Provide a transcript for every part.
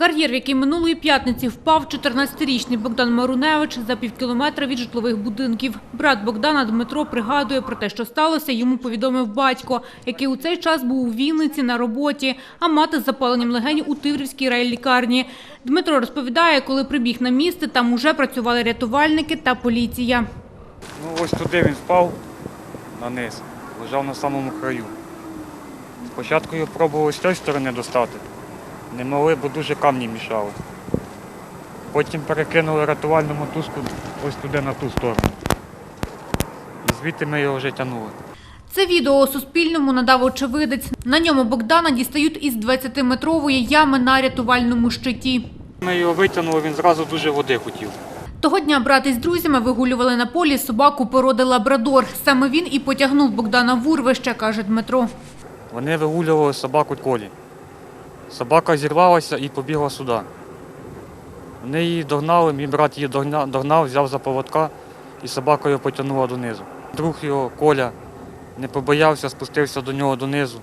Кар'єр, в який минулої п'ятниці впав 14-річний Богдан Маруневич за півкілометра від житлових будинків. Брат Богдана Дмитро пригадує про те, що сталося, йому повідомив батько, який у цей час був у Вінниці на роботі, а мати з запаленням легень у Тиврівській райлікарні. Дмитро розповідає, коли прибіг на місце, там уже працювали рятувальники та поліція. Ну ось туди він впав на низ, лежав на самому краю. Спочатку його пробували з цієї сторони достати. Не могли, бо дуже камні мішали. Потім перекинули рятувальну мотузку ось туди на ту сторону. І звідти ми його вже тягнули. Це відео Суспільному надав очевидець. На ньому Богдана дістають із 20-метрової ями на рятувальному щиті. Ми його витягнули, він зразу дуже води хотів. Того дня брат із друзями вигулювали на полі собаку породи лабрадор. Саме він і потягнув Богдана в урвище, каже Дмитро. Вони вигулювали собаку колі. Собака зірвалася і побігла сюди. Вони її догнали, мій брат її догнав, взяв за поводка і собака його потягнула донизу. Друг його, Коля, не побоявся, спустився до нього донизу.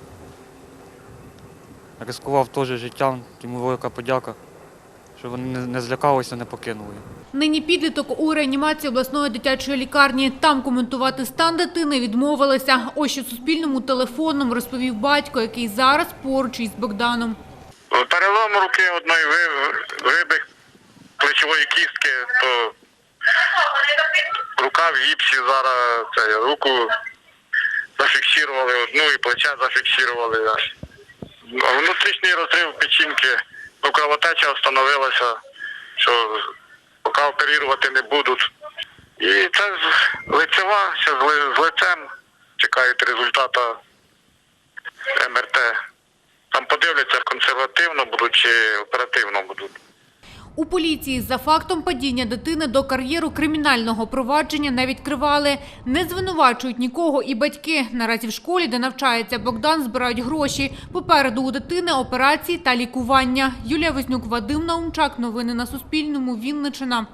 Ризикував теж життям, йому велика подяка, що вони не, злякалися, не покинули. Нині підліток у реанімації обласної дитячої лікарні. Там коментувати стан дитини відмовилися. Ось що Суспільному телефоном розповів батько, який зараз поруч із Богданом. Перелом руки одної ви- вибіг плечової кістки, то рука в гіпсі зараз це, руку зафіксували одну і плече зафіксували. Внутрішній розрив печінки, ну, кровотеча встановилася, що поки оперувати не будуть. І це лицева, ще з, лицем чекають результата консервативно будуть чи оперативно будуть. У поліції за фактом падіння дитини до кар'єру кримінального провадження не відкривали. Не звинувачують нікого і батьки. Наразі в школі, де навчається Богдан, збирають гроші. Попереду у дитини операції та лікування. Юлія Вознюк, Вадим Наумчак. Новини на Суспільному. Вінничина.